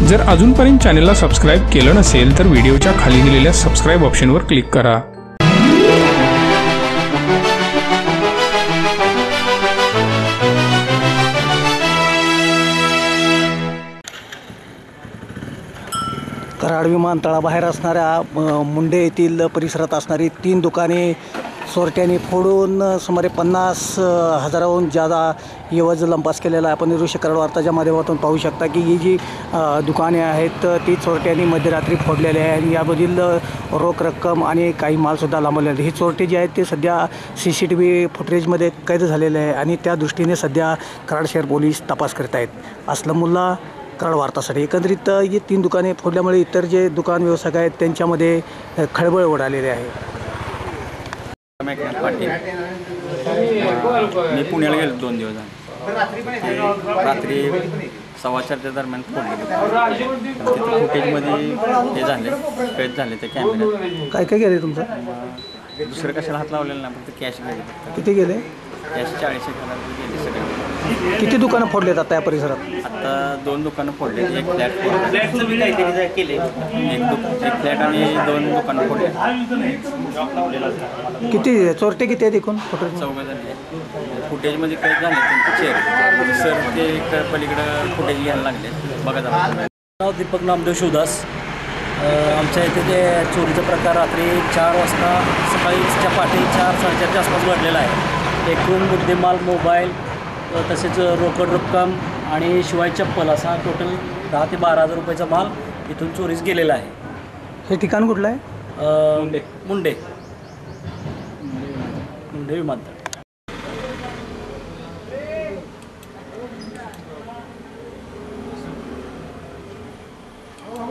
जर अजूनपर्यंत चॅनलला सबस्क्राईब केलं नसेल तर व्हिडिओच्या खाली दिलेल्या सबस्क्राईब ऑप्शनवर क्लिक करा. कराड विमानतळाबाहेर असणाऱ्या मुंडे येथील परिसरात असणारी तीन दुकाने चोरट्यांनी फोडून सुमारे पन्नास हजाराहून जादा एवज लंपास केलेला आपण दृश्य कराड वार्ताच्या माध्यमातून पाहू शकता की ही जी दुकाने आहेत ती चोरट्यांनी मध्यरात्री फोडलेली आहे आणि यामधील रोख रक्कम आणि काही मालसुद्धा लांबवले आहेत. ही चोरटे जे आहेत ते सध्या सी सी टी व्ही फुटेजमध्ये कैद झालेले आहे आणि त्या दृष्टीने सध्या कराड शहर पोलीस तपास करत आहेत. असलमुल्ला कराड वार्तासाठी. एकंदरीत ही तीन दुकाने फोडल्यामुळे इतर जे दुकान व्यावसायिक आहेत त्यांच्यामध्ये खळबळ उडालेली आहे. एकनाथ पाटील मी पुण्याला गेलो दोन दिवस रात्री सव्वा चारच्या दरम्यान फोन तिथे फुटेजमध्ये हे झाले कैद झाले ते कॅमेऱ्यात काय काय गेले तुमचं? दुसरं कशाला हात लावलेला नाही फक्त कॅश गेले फक्त. किती गेले? कॅश चाळीस एक हजार रुपये गेले सगळे. किती दुकानं फोडलेत आता या परिसरात? आता दोन दुकानं फोडले एक फ्लॅट फोडले एक एक फ्लॅट आणि दोन दुकानं फोडले किती चोरटे किती आहेत एकूण? फुटेज चौघ झाले फुटेजमध्ये कैद झाले त्यांचे चेअर सर ते क- पलीकडं फुटेज घ्यायला लागले बघा जरा. नाव दीपक नामदेव शिवदास. आमच्या इथे ते चोरीचा प्रकार रात्री चार वाजता सकाळीच्या पहाटे चार साडेचारच्या आसपास घडलेला आहे. एकूण मुद्देमाल मोबाईल तसेच रोकड रक्कम आणि शिवाय चप्पल असा टोटल दहा ते बारा हजार रुपयाचा माल इथून चोरीस गेलेला आहे. हे ठिकाण कुठलं आहे? अ, मुंडे. मुंडे विमानतळ.